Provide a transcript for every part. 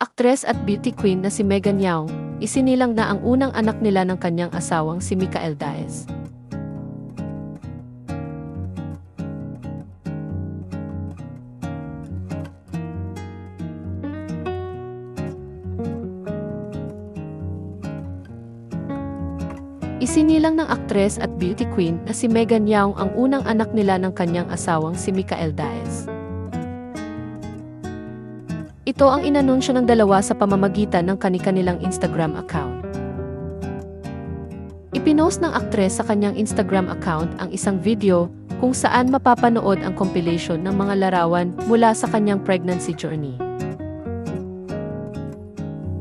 Aktres at beauty queen na si Megan Yao, isinilang na ang unang anak nila ng kanyang asawang si Mikael Daes. Isinilang ng aktres at beauty queen na si Megan Yao ang unang anak nila ng kanyang asawang si Mikael Daes. Ito ang inanunsyo ng dalawa sa pamamagitan ng kanilang Instagram account. Ipinost ng aktres sa kanyang Instagram account ang isang video kung saan mapapanood ang compilation ng mga larawan mula sa kanyang pregnancy journey.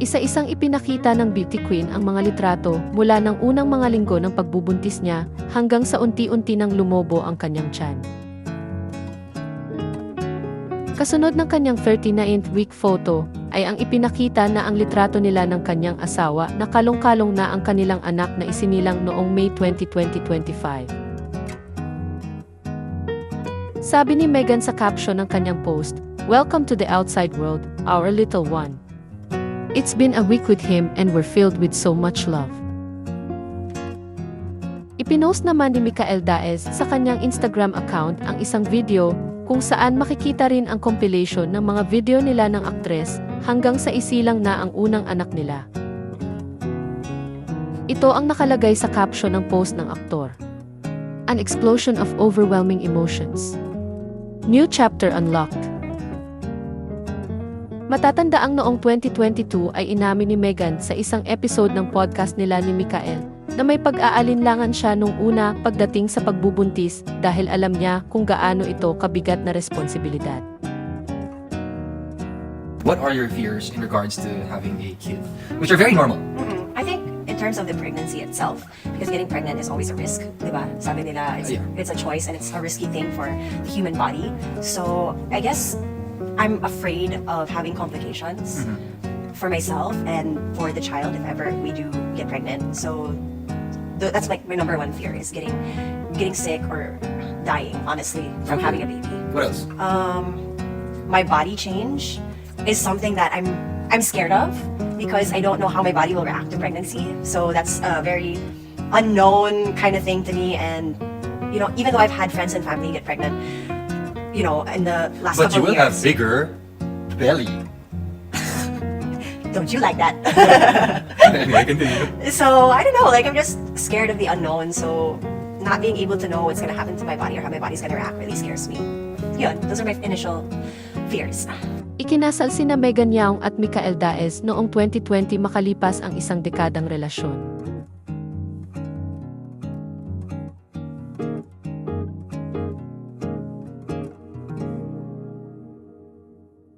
Isa-isang ipinakita ng beauty queen ang mga litrato mula ng unang mga linggo ng pagbubuntis niya hanggang sa unti-unti nang lumobo ang kanyang tiyan. Kasunod ng kanyang 39th week photo, ay ang ipinakita na ang litrato nila ng kanyang asawa na kalong-kalong na ang kanilang anak na isinilang noong May 20, 2025. Sabi ni Megan sa caption ng kanyang post, Welcome to the outside world, our little one. It's been a week with him and we're filled with so much love. Ipinost naman ni Mikael Daes sa kanyang Instagram account ang isang video kung saan makikita rin ang compilation ng mga video nila ng aktres hanggang sa isilang na ang unang anak nila. Ito ang nakalagay sa caption ng post ng aktor. An explosion of overwhelming emotions. New chapter unlocked. Matatandaang noong 2022 ay inamin ni Megan sa isang episode ng podcast nila ni Mikael na may pag-aalinlangan siya nung una pagdating sa pagbubuntis dahil alam niya kung gaano ito kabigat na responsibilidad. What are your fears in regards to having a kid? Which are very normal. Mm, I think in terms of the pregnancy itself, because getting pregnant is always a risk, di ba? Sabi nila, it's, Yeah. it's a choice and it's a risky thing for the human body. So, I guess I'm afraid of having complications for myself and for the child if ever we do get pregnant. So, th- that's like my number one fear is getting getting sick or dying, honestly, from Okay. having a baby. What else? um, my body change is something that I'm I'm scared of because I don't know how my body will react to pregnancy. So that's a very unknown kind of thing to me. And you know, even though I've had friends and family get pregnant, you know, in the last But you couple will of have years, bigger belly. don't you like that? anyway, continue. so I don't know. Like I'm just scared of the unknown. So not being able to know what's gonna happen to my body or how my body's gonna react really scares me. Yun, those are my initial fears. Ikinasal sina Megan Yao at Mikael Daes noong 2020 makalipas ang isang dekadang relasyon.